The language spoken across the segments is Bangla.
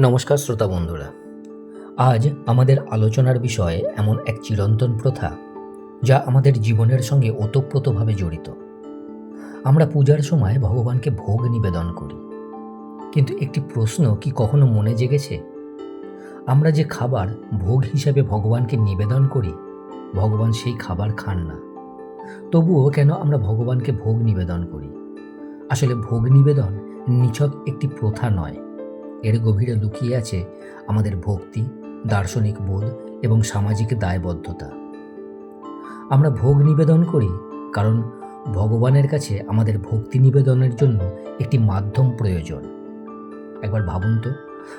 নমস্কার শ্রোতা বন্ধুরা। আজ আমাদের আলোচনার বিষয় এমন এক চিরন্তন প্রথা, যা আমাদের জীবনের সঙ্গে ওতপ্রোতভাবে জড়িত। আমরা পূজার সময় ভগবানকে ভোগ নিবেদন করি। কিন্তু একটি প্রশ্ন কি কখনো মনে জেগেছে? আমরা যে খাবার ভোগ হিসাবে ভগবানকে নিবেদন করি, ভগবান সেই খাবার খান না। তবুও কেন আমরা ভগবানকে ভোগ নিবেদন করি? আসলে ভোগ নিবেদন নিছক একটি প্রথা নয়। এর গভীরে লুকিয়ে আছে আমাদের ভক্তি, দার্শনিক বোধ এবং সামাজিক দায়বদ্ধতা। আমরা ভোগ নিবেদন করি কারণ ভগবানের কাছে আমাদের ভক্তি নিবেদনের জন্য একটি মাধ্যম প্রয়োজন। একবার ভাবুন তো,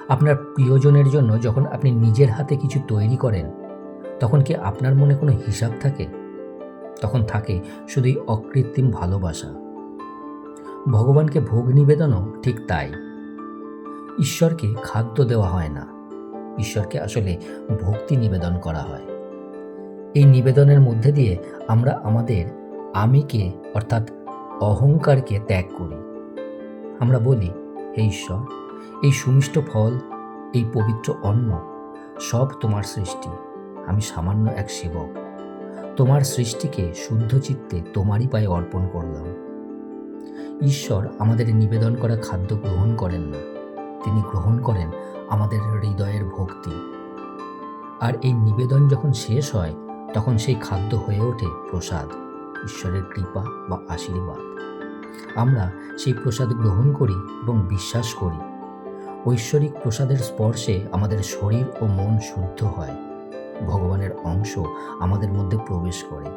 আপনার প্রিয়জনের জন্য যখন আপনি নিজের হাতে কিছু তৈরি করেন, তখন কি আপনার মনে কোনো হিসাব থাকে? তখন থাকে শুধুই অকৃত্রিম ভালোবাসা। ভগবানকে ভোগ নিবেদনও ঠিক তাই। ঈশ্বরকে খাদ্য দেওয়া হয় না। ঈশ্বরকে আসলে ভক্তি নিবেদন করা হয়। এই নিবেদনের মধ্যে দিয়ে আমরা আমাদের আমিকে, অর্থাৎ অহংকারকে ত্যাগ করি। আমরা বলি, হে ঈশ্বর, এই সুমিষ্ট ফল, এই পবিত্র অন্ন, সব তোমার সৃষ্টি। আমি সামান্য এক সেবক। তোমার সৃষ্টিকে শুদ্ধ চিত্তে তোমারই পায়ে অর্পণ করলাম। ঈশ্বর আমাদের নিবেদন করা খাদ্য গ্রহণ করেন তিনি গ্রহণ করেন আমাদের হৃদয়ের ভক্তি। আর এই নিবেদন যখন শেষ হয়, তখন সেই খাদ্য হয়ে ওঠে প্রসাদ, ঈশ্বরের কৃপা বা আশীর্বাদ। আমরা সেই প্রসাদ গ্রহণ করি এবং বিশ্বাস করি। ঐশ্বরিক প্রসাদের স্পর্শে আমাদের শরীর ও মন শুদ্ধ হয়, ভগবানের অংশ আমাদের মধ্যে প্রবেশ করে।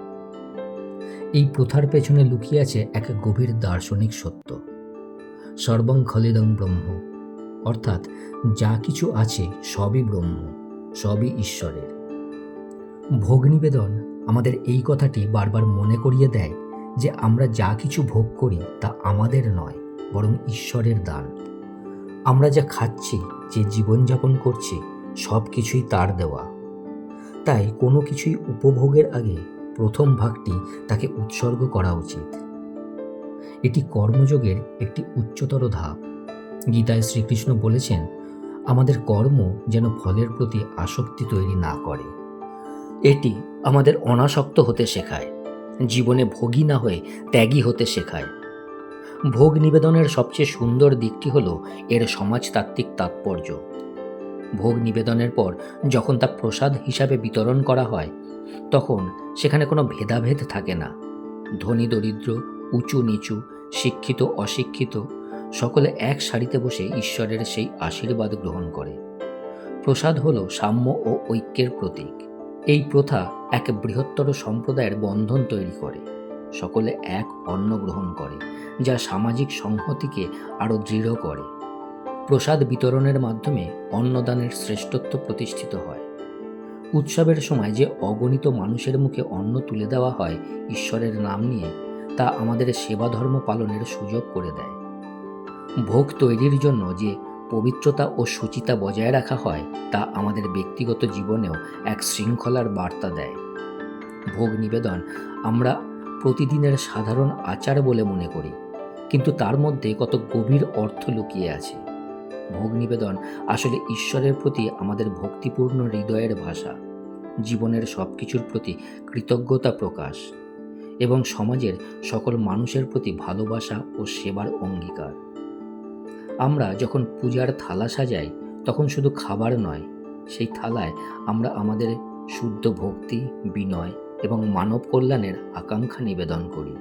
এই প্রথার পেছনে লুকিয়ে আছে এক গভীর দার্শনিক সত্য। সর্বং খলিদং ব্রহ্ম। অর্থাৎ যা কিছু আছে সবই ব্রহ্ম, সবই ঈশ্বরের। ভোগ নিবেদন আমাদের এই কথাটি বারবার মনে করিয়ে দেয় যে আমরা যা কিছু ভোগ করি তা আমাদের নয়, বরং ঈশ্বরের দান। আমরা যা খাচ্ছি, যে জীবনযাপন করছি, সব কিছুই তার দেওয়া। তাই কোনো কিছুই উপভোগের আগে প্রথম ভাগটি তাকে উৎসর্গ করা উচিত। এটি কর্মযোগের একটি উচ্চতর ধাপ। গীতায় শ্রীকৃষ্ণ বলেছেন, আমাদের কর্ম যেন ফলের প্রতি আসক্তি তৈরি না করে। এটি আমাদের অনাসক্ত হতে শেখায়, জীবনে ভোগী না হয়ে ত্যাগী হতে শেখায়। ভোগ নিবেদনের সবচেয়ে সুন্দর দিকটি হল এর সমাজতাত্ত্বিক তাৎপর্য। ভোগ নিবেদনের পর যখন তা প্রসাদ হিসাবে বিতরণ করা হয়, তখন সেখানে কোনো ভেদাভেদ থাকে না। ধনী দরিদ্র, উঁচু নিচু, শিক্ষিত, অশিক্ষিত সকলে এক সারিতে বসে ঈশ্বরের সেই আশীর্বাদ গ্রহণ করে। প্রসাদ হল সাম্য ও ঐক্যের প্রতীক। এই প্রথা এক বৃহত্তর সম্প্রদায়ের বন্ধন তৈরি করে। সকলে এক অন্ন গ্রহণ করে, যা সামাজিক সংহতিকে আরও দৃঢ় করে। প্রসাদ বিতরণের মাধ্যমে অন্নদানের শ্রেষ্ঠত্ব প্রতিষ্ঠিত হয়। উৎসবের সময় যে অগণিত মানুষের মুখে অন্ন তুলে দেওয়া হয় ঈশ্বরের নাম নিয়ে, তা আমাদের সেবা ধর্ম পালনের সুযোগ করে দেয়। ভোগ তৈরির জন্য যে পবিত্রতা ও সুচিতা বজায় রাখা হয়, তা আমাদের ব্যক্তিগত জীবনেও এক শৃঙ্খলার বার্তা দেয়। ভোগ নিবেদন আমরা প্রতিদিনের সাধারণ আচার বলে মনে করি, কিন্তু তার মধ্যে কত গভীর অর্থ লুকিয়ে আছে। ভোগ নিবেদন আসলে ঈশ্বরের প্রতি আমাদের ভক্তিপূর্ণ হৃদয়ের ভাষা, জীবনের সব কিছুর প্রতি কৃতজ্ঞতা প্রকাশ, এবং সমাজের সকল মানুষের প্রতি ভালোবাসা ও সেবার অঙ্গীকার। আমরা যখন পূজার থালা সাজাই, তখন শুধু খাবার নয়, সেই থালায় আমরা আমাদের শুদ্ধ ভক্তি, বিনয় এবং মানব কল্যাণের আকাঙ্ক্ষা নিবেদন করি।